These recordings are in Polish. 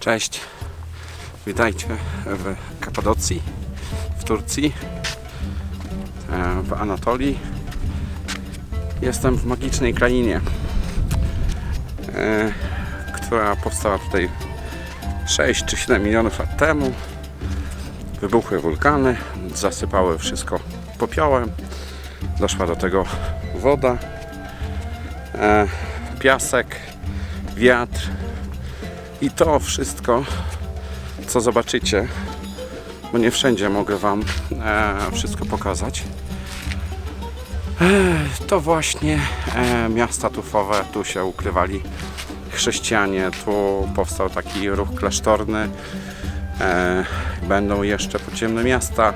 Cześć, witajcie w Kapadocji, w Turcji, e, w Anatolii. Jestem w magicznej krainie, e, która powstała tutaj 6 czy 7 milionów lat temu. Wybuchły wulkany, zasypały wszystko popiołem, doszła do tego woda, e, piasek, wiatr, i to wszystko, co zobaczycie, bo nie wszędzie mogę Wam e, wszystko pokazać, e, to właśnie e, miasta tufowe, tu się ukrywali chrześcijanie, tu powstał taki ruch klasztorny, będą jeszcze podziemne miasta.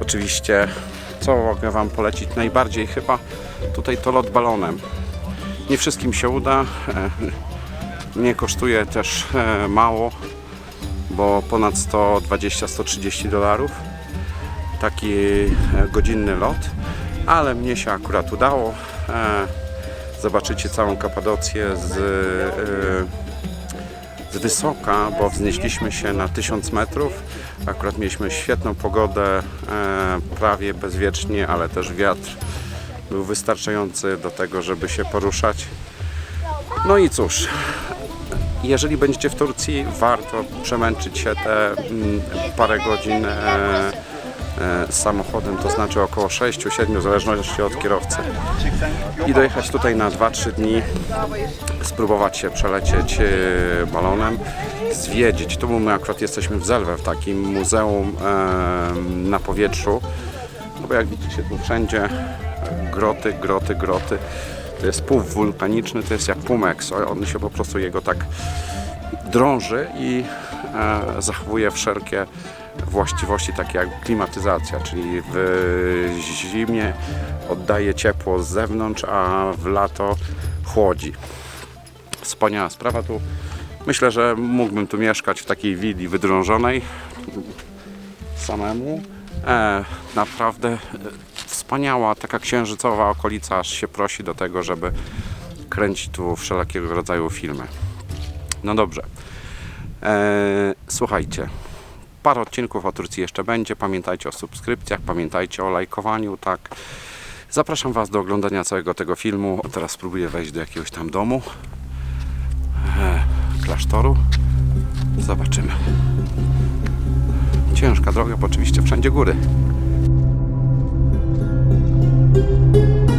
Oczywiście, co mogę Wam polecić najbardziej chyba, tutaj to lot balonem. Nie wszystkim się uda. Nie kosztuje też e, mało, bo ponad 120-130 dolarów taki e, godzinny lot, ale mnie się akurat udało. E, Zobaczycie całą Kapadocję z, z wysoka, bo wznieśliśmy się na 1000 metrów. Akurat mieliśmy świetną pogodę, prawie bezwiecznie, ale też wiatr był wystarczający do tego, żeby się poruszać. No i cóż, jeżeli będziecie w Turcji, warto przemęczyć się te mm, parę godzin e, e, samochodem, to znaczy około 6-7 w zależności od kierowcy. I dojechać tutaj na 2-3 dni, spróbować się przelecieć e, balonem, zwiedzić. Tu my akurat jesteśmy w Zelwe, w takim muzeum na powietrzu, no bo jak widzicie tu wszędzie groty, groty, groty to jest płów wulkaniczny, to jest jak pumeks. On się po prostu jego tak drąży i e, zachowuje wszelkie właściwości takie jak klimatyzacja, czyli w zimie oddaje ciepło z zewnątrz, a w lato chłodzi. Wspaniała sprawa tu. Myślę, że mógłbym tu mieszkać w takiej willi wydrążonej samemu. E, naprawdę wspaniała, taka księżycowa okolica, aż się prosi do tego, żeby kręcić tu wszelkiego rodzaju filmy. No dobrze. E, słuchajcie, parę odcinków o Turcji jeszcze będzie. Pamiętajcie o subskrypcjach, pamiętajcie o lajkowaniu, tak. Zapraszam Was do oglądania całego tego filmu. Teraz spróbuję wejść do jakiegoś tam domu, e, klasztoru. Zobaczymy. Ciężka droga, bo oczywiście wszędzie góry. Tak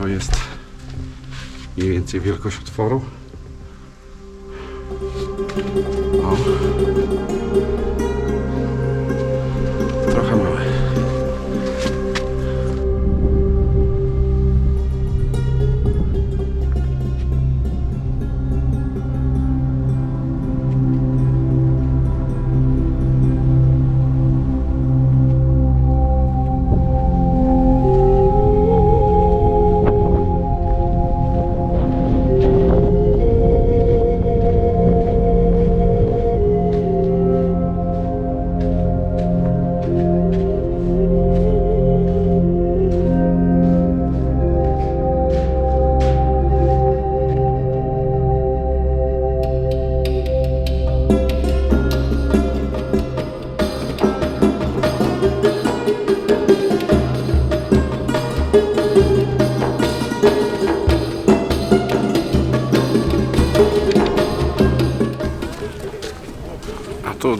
to jest mniej więcej wielkość otworu.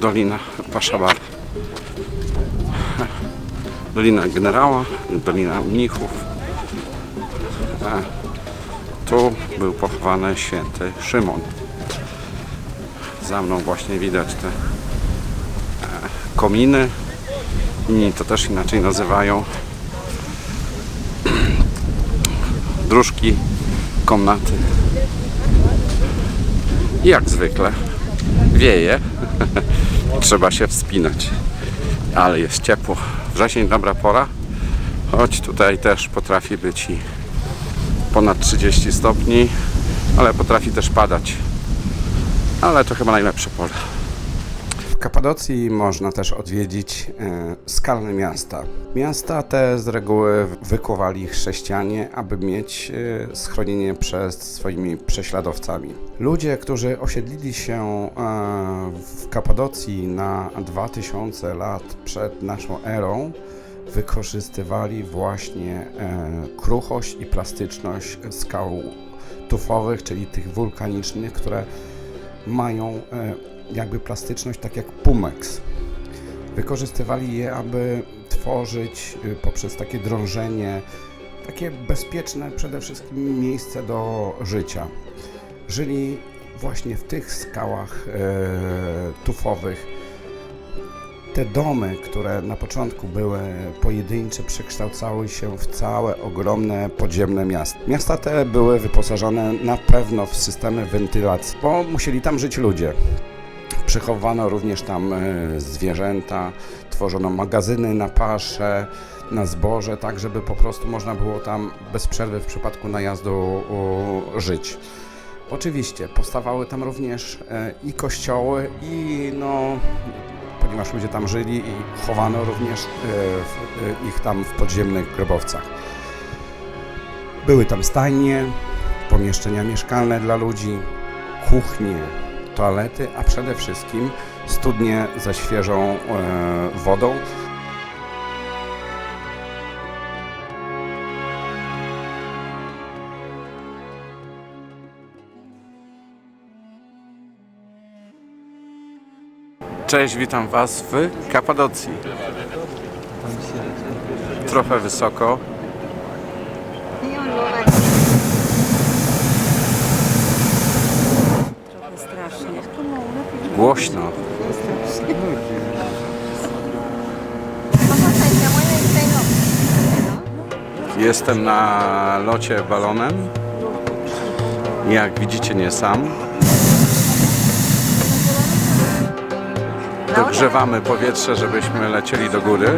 Dolina Paszabar. Dolina Generała, Dolina Mnichów. Tu był pochowany święty Szymon. Za mną właśnie widać te e, kominy. Inni to też inaczej nazywają. Dróżki, komnaty. I jak zwykle wieje. Trzeba się wspinać. Ale jest ciepło. Wrzesień dobra pora. Choć tutaj też potrafi być i ponad 30 stopni, ale potrafi też padać. Ale to chyba najlepsze pole. Kapadocji można też odwiedzić e, skalne miasta. Miasta te z reguły wykuwali chrześcijanie, aby mieć e, schronienie przed swoimi prześladowcami. Ludzie, którzy osiedlili się e, w Kapadocji na 2000 lat przed naszą erą, wykorzystywali właśnie kruchość i plastyczność skał tufowych, czyli tych wulkanicznych, które mają e, jakby plastyczność tak jak pumex. Wykorzystywali je, aby tworzyć e, poprzez takie drążenie takie bezpieczne przede wszystkim miejsce do życia. Żyli właśnie w tych skałach e, tufowych. Te domy, które na początku były pojedyncze, przekształcały się w całe ogromne podziemne miasta. Miasta te były wyposażone na pewno w systemy wentylacji, bo musieli tam żyć ludzie. Przechowano również tam e, zwierzęta, tworzono magazyny na pasze, na zboże, tak żeby po prostu można było tam bez przerwy w przypadku najazdu żyć. Oczywiście powstawały tam również e, i kościoły, i no, ponieważ ludzie tam żyli, i chowano również e, e, ich tam w podziemnych grobowcach. Były tam stajnie, pomieszczenia mieszkalne dla ludzi, kuchnie, toalety, a przede wszystkim studnie ze świeżą e, wodą. Cześć, witam Was w Kapadocji. Trochę wysoko, Trochę strasznie. głośno. Jestem na locie balonem. Jak widzicie, nie sam. Dogrzewamy powietrze, żebyśmy lecieli do góry.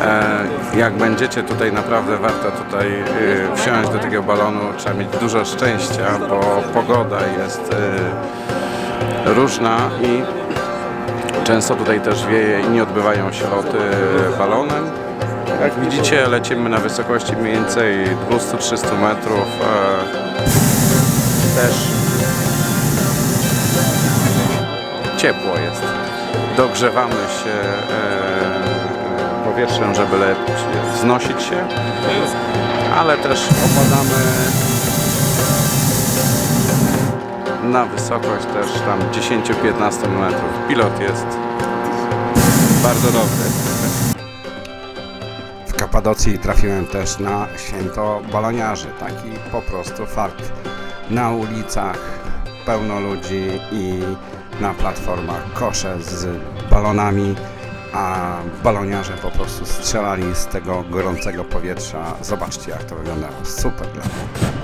E, jak będziecie tutaj, naprawdę warto tutaj e, wsiąść do takiego balonu. Trzeba mieć dużo szczęścia, bo pogoda jest e, różna i często tutaj też wieje i nie odbywają się loty balonem. Jak widzicie, lecimy na wysokości mniej więcej 200-300 metrów. E, też ciepło jest. Dogrzewamy się e, powietrzem, żeby lepiej wznosić się, ale też opadamy na wysokość też tam 10-15 metrów. Pilot jest bardzo dobry. W Kapadocji trafiłem też na święto baloniarzy, taki po prostu fakt. Na ulicach pełno ludzi i na platformach kosze z balonami, a baloniarze po prostu strzelali z tego gorącego powietrza. Zobaczcie jak to wyglądało. Super dla mnie.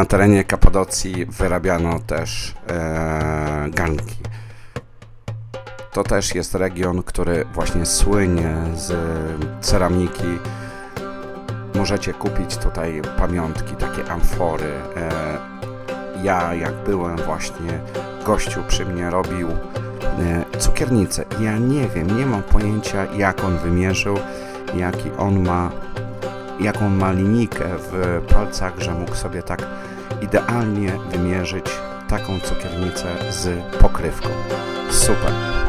Na terenie Kapadocji wyrabiano też e. To też jest region, który właśnie słynie z ceramiki. możecie kupić tutaj pamiątki, takie amfory. E, ja jak byłem właśnie, gościu przy mnie robił e, cukiernicę. Ja nie wiem, nie mam pojęcia jak on wymierzył, jaki on ma, jaką ma linijkę w palcach, że mógł sobie tak idealnie wymierzyć taką cukiernicę z pokrywką. Super.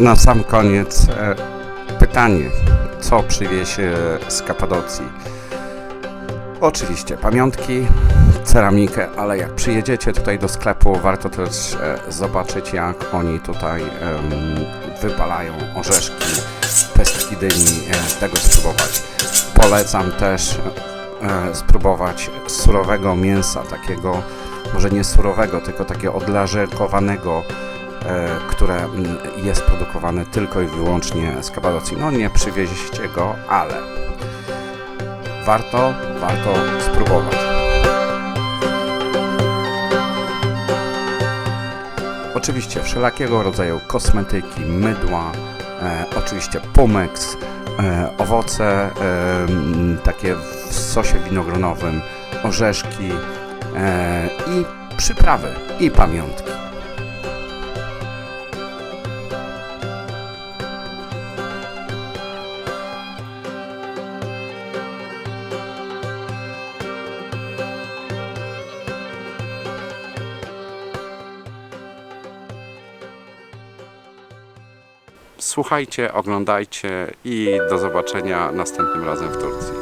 Na sam koniec e, pytanie, co przywiezie z Kapadocji? Oczywiście pamiątki, ceramikę, ale jak przyjedziecie tutaj do sklepu, warto też e, zobaczyć, jak oni tutaj wypalają orzeszki, pestki dyni, e, tego spróbować. Polecam też spróbować surowego mięsa, takiego może nie surowego, tylko takiego odlażerkowanego, które mm, jest produkowane tylko i wyłącznie z Kapadocji. No nie przywieźcie go, ale warto, warto spróbować. Oczywiście wszelakiego rodzaju kosmetyki, mydła, e, oczywiście pumex, e, owoce e, takie w sosie winogronowym, orzeszki e, i przyprawy i pamiątki. Słuchajcie, oglądajcie i do zobaczenia następnym razem w Turcji.